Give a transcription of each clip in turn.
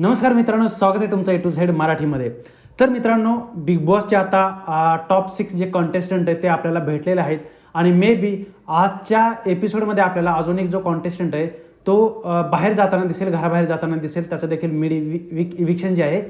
नमस्कार मित्रांनो स्वागत आहे तुमचं ए टू झेड मराठीमध्ये. तर मित्रांनो बिग बॉसचे आता टॉप सिक्स जे कॉन्टेस्टंट आहेत ते आपल्याला भेटलेले आहेत. आणि मे बी आजच्या एपिसोडमध्ये आपल्याला अजून एक जो कॉन्टेस्टंट आहे तो बाहेर जाताना दिसेल घराबाहेर जाताना दिसेल. त्याचं देखील मिड इविक्शन जे आहे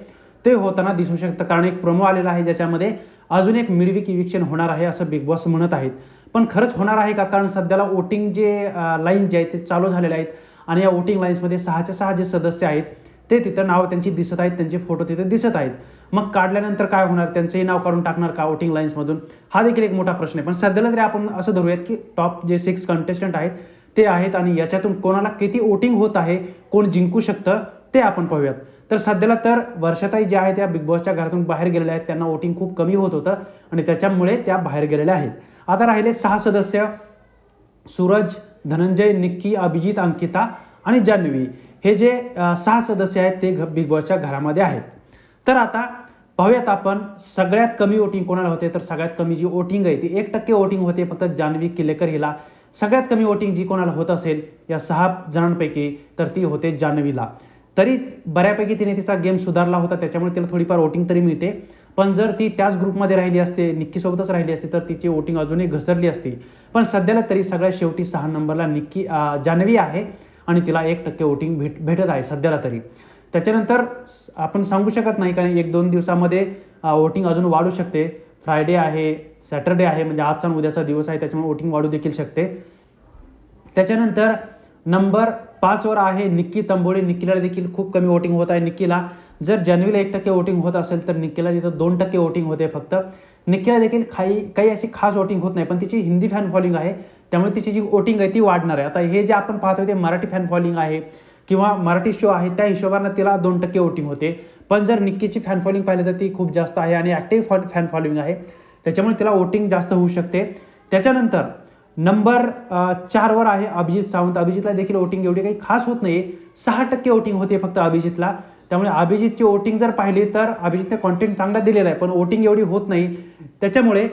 ते होताना दिसू शकतं. कारण एक प्रोमो आलेला आहे ज्याच्यामध्ये अजून एक मिडविक इविक्शन होणार आहे असं बिग बॉस म्हणत आहेत. पण खरंच होणार आहे का? कारण सध्याला वोटिंग जे लाईन जे आहेत ते चालू झालेले आहेत. आणि या वोटिंग लाईन्समध्ये सहाच्या सहा जे सदस्य आहेत ते तिथं नाव त्यांची दिसत आहेत त्यांचे फोटो तिथे दिसत आहेत. मग काढल्यानंतर काय होणार? त्यांचंही नाव काढून टाकणार का वोटिंग लाईन्समधून हा देखील एक मोठा प्रश्न आहे. पण सध्याला तरी आपण असं धरूयात की टॉप जे सिक्स कंटेस्टंट आहेत ते आहेत आणि याच्यातून कोणाला किती वोटिंग होत आहे कोण जिंकू शकतं ते आपण पाहूयात. तर सध्याला तर वर्षाताई ज्या आहेत त्या बिग बॉसच्या घरातून बाहेर गेलेल्या आहेत. त्यांना वोटिंग खूप कमी होत होतं आणि त्याच्यामुळे त्या बाहेर गेलेल्या आहेत. आता राहिले सहा सदस्य. सूरज धनंजय निक्की अभिजित अंकिता आणि जान्हवी. हे जे सहा सदस्य आहेत ते बिग बॉसच्या घरामध्ये आहेत. तर आता पाहूयात आपण सगळ्यात कमी वोटिंग कोणाला होते? तर सगळ्यात कमी जी वोटिंग आहे ती एक टक्के वोटिंग होते फक्त जान्हवी किल्लेकर हिला. सगळ्यात कमी वोटिंग जी कोणाला होत असेल या सहा जणांपैकी तर ती होते जान्हवीला. तरी बऱ्यापैकी तिने तिचा गेम सुधारला होता त्याच्यामुळे तिला थोडीफार वोटिंग तरी मिळते. पण जर ती त्याच ग्रुपमध्ये राहिली असते निक्कीसोबतच राहिली असती तर तिची वोटिंग अजूनही घसरली असती. पण सध्याला तरी सगळ्यात शेवटी सहा नंबरला निक्की जान्हवी आहे. आणि तिला एक टक्के वोटिंग भेट भेटत आहे सध्याला तरी. त्याच्यानंतर आपण सांगू शकत नाही कारण एक दोन दिवसामध्ये वोटिंग अजून वाढू शकते. फ्रायडे आहे सॅटरडे आहे म्हणजे आजचा आणि उद्याचा दिवस आहे त्याच्यामुळे वोटिंग वाढू देखील शकते. त्याच्यानंतर नंबर पाचवर आहे निक्की तंबोळी. निक्कीला देखील खूप कमी वोटिंग होत आहे. निक्कीला जर जानेवारीला एक टक्के वोटिंग होत असेल तर निक्कीला तिथं दोन टक्के वोटिंग होते फक्त. निक्कीला देखील काही काही अशी खास वोटिंग होत नाही पण तिची हिंदी फॅन फॉलोइंग आहे. त्यामुळे तिची जी वोटिंग आहे ती वाढणार आहे. आता हे जे आपण पाहतोय ते मराठी फॅन फॉलोइंग आहे किंवा मराठी शो आहे त्या हिशोबानं तिला दोन टक्के वोटिंग होते. पण जर निक्कीची फॅन फॉलोइंग पाहिलं तर ती खूप जास्त आहे आणि ॲक्टिव्ह फॅन फॉलोइंग आहे. त्याच्यामुळे तिला वोटिंग जास्त होऊ शकते. त्याच्यानंतर नंबर चारवर आहे अभिजित सावंत. अभिजितला देखील वोटिंग एवढी काही खास होत नाही सहा टक्के वोटिंग होते फक्त अभिजितला. त्यामुळे अभिजितची वोटिंग जर पाहिली तर अभिजितने कॉन्टेंट चांगला दिलेला आहे पण वोटिंग एवढी होत नाही. त्याच्यामुळे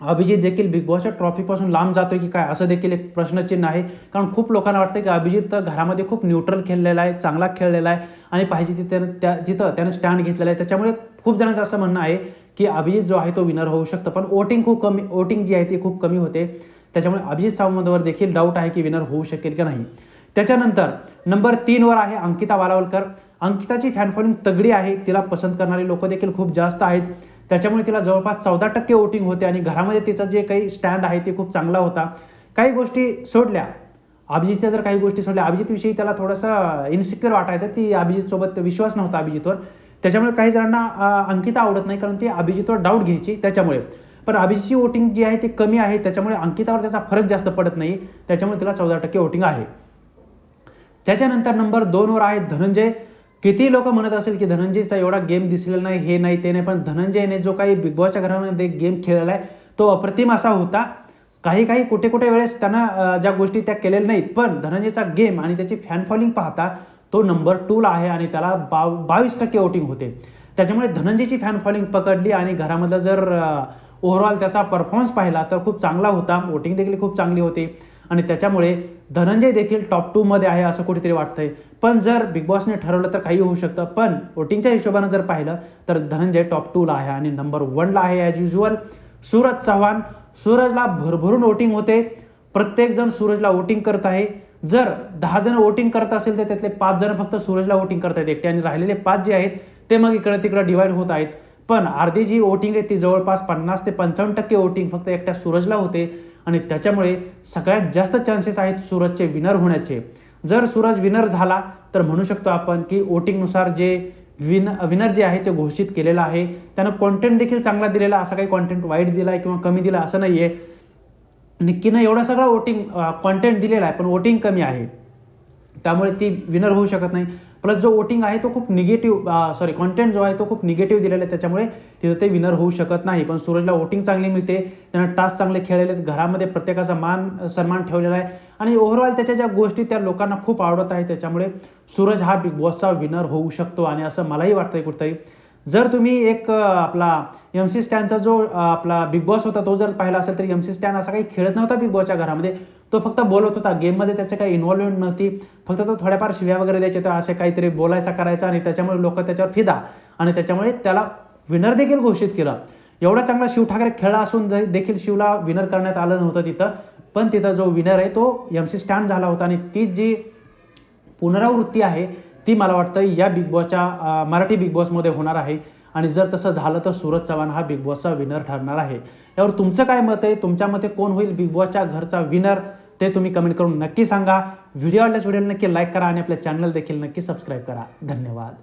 अभिजित देखील बिग बॉसच्या ट्रॉफीपासून लांब जातोय की काय असं देखील एक प्रश्नचिन्ह आहे. कारण खूप लोकांना वाटतं की अभिजित तर घरामध्ये खूप न्यूट्रल खेळलेला आहे चांगला खेळलेला आहे आणि पाहिजे तिथे त्या तिथं त्यानं स्टँड घेतलेला आहे. त्याच्यामुळे खूप जणांचं असं म्हणणं आहे की अभिजित जो आहे तो विनर होऊ शकतो. पण वोटिंग खूप कमी वोटिंग जी आहे ती खूप कमी होते. त्याच्यामुळे अभिजित सावंतवर देखील डाऊट आहे की विनर होऊ शकेल की नाही. त्याच्यानंतर नंबर तीनवर आहे अंकिता वालावलकर. अंकिताची फॅन फॉलोइंग तगडी आहे. तिला पसंत करणारी लोक देखील खूप जास्त आहेत. त्याच्यामुळे तिला जवळपास चौदा टक्के वोटिंग होते आणि घरामध्ये तिचा जे काही स्टँड आहे ते खूप चांगला होता. काही गोष्टी सोडल्या. अभिजितच्या जर काही गोष्टी सोडल्या अभिजितविषयी त्याला थोडंसं इन्सिक्युअर वाटायचं ती अभिजितसोबत विश्वास नव्हता अभिजितवर. त्याच्यामुळे काही जणांना अंकिता आवडत नाही कारण ती अभिजितवर डाऊट घ्यायची त्याच्यामुळे. पण अभिजितची वोटिंग जी आहे ती कमी आहे त्याच्यामुळे अंकितावर त्याचा फरक जास्त पडत नाही. त्याच्यामुळे तिला चौदा टक्के वोटिंग आहे. त्याच्यानंतर नंबर दोनवर आहे धनंजय. किती लोक म्हणत असेल की धनंजयचा एवढा गेम दिसलेला नाही हे नाही ते नाही पण धनंजयने जो काही बिग बॉसच्या घरामध्ये गेम खेळलेला आहे तो अप्रतिम असा होता. काही काही कुठे कुठे वेळेस त्यांना ज्या गोष्टी त्या केलेल्या नाहीत पण धनंजयचा गेम आणि त्याची फॅन फॉलोइंग पाहता तो नंबर टूला आहे आणि त्याला बाव बावीस टक्के वोटिंग होते. त्याच्यामुळे धनंजयची फॅन फॉलोइंग पकडली आणि घरामधलं जर ओव्हरऑल त्याचा परफॉर्मन्स पाहिला तर खूप चांगला होता. वोटिंग देखील खूप चांगली होती. आणि त्याच्यामुळे धनंजय देखील टॉप टूमध्ये आहे असं कुठेतरी वाटतंय. पण जर बिग बॉसने ठरवलं तर काही होऊ शकतं. पण वोटिंगच्या हिशोबानं जर पाहिलं तर धनंजय टॉप टूला आहे आणि नंबर वनला आहे ॲज युजल सूरज चव्हाण सूरजला भरभरून वोटिंग होते. प्रत्येक जण सूरजला वोटिंग करत आहे. जर दहा जण वोटिंग करत असेल तर त्यातले पाच जण फक्त सूरजला वोटिंग करत आहेत एकटे आणि राहिलेले पाच जे आहेत ते मग इकडे तिकडे डिवाइड होत आहेत. पण अर्धी जी वोटिंग आहे ती जवळपास पन्नास ते पंचावन्न टक्के वोटिंग फक्त एकट्या सूरजला होते. आणि त्याच्यामुळे सगळ्यात जास्त चान्सेस आहेत सूरजचे विनर होण्याचे. जर सूरज विनर झाला तर म्हणू शकतो आपण की वोटिंगनुसार जे विन विनर जे आहे ते घोषित केलेलं आहे. त्यानं कॉन्टेंट देखील चांगला दिलेला असा काही कॉन्टेंट वाईट दिला आहे किंवा कमी दिला असं नाही आहे निक्कीनं एवढा सगळा वोटिंग कॉन्टेंट दिलेला आहे पण वोटिंग कमी आहे. त्यामुळे ती विनर होऊ शकत नाही. प्लस जो वोटिंग आहे तो खूप निगेटिव्ह सॉरी कॉन्टेंट जो आहे तो खूप निगेटिव्ह दिलेला आहे. त्याच्यामुळे तिथं ते विनर होऊ शकत नाही. पण सूरजला वोटिंग चांगली मिळते. त्यांना टास्क चांगले खेळलेले आहेत. घरामध्ये प्रत्येकाचा मान सन्मान ठेवलेला आहे. आणि ओव्हरऑल त्याच्या ज्या गोष्टी त्या लोकांना खूप आवडत आहे त्याच्यामुळे सूरज हा बिग बॉसचा विनर होऊ शकतो. आणि असं मलाही वाटतंय कुठेतरी. जर तुम्ही एक आपला एम सी स्टॅनचा जो आपला बिग बॉस होता तो जर पाहिला असेल तर एम सी स्टॅन असा काही खेळत नव्हता बिग बॉसच्या घरामध्ये. तो फक्त बोलत होता. गेममध्ये त्याचे काही इन्व्हॉल्वमेंट नव्हती. फक्त तो थोड्याफार शिव्या वगैरे द्यायचे तर असे काहीतरी बोलायचा करायचा आणि त्याच्यामुळे लोक त्याच्यावर फिदा. आणि त्याच्यामुळे त्याला विनर देखील घोषित केलं. एवढा चांगला शिव ठाकरे खेळला असून देखील शिवला विनर करण्यात आलं नव्हतं तिथं. पण तिथं जो विनर आहे तो एम सी स्टँड झाला होता आणि ती जी पुनरावृत्ती आहे ती मला वाटतं या बिग बॉसच्या मराठी बिग बॉसमध्ये होणार आहे. आणि जर तसं झालं तर सूरज चव्हाण हा बिग बॉसचा विनर ठरणार आहे. यावर तुमचं काय मत आहे? तुमच्या मते कोण होईल बिग बॉसच्या घरचा विनर ते तुम्ही कमेंट करून नक्की सांगा. व्हिडिओ आवडल्यास व्हिडिओला नक्की लाईक करा आणि आपल्या चॅनल देखील नक्की सबस्क्राईब करा. धन्यवाद.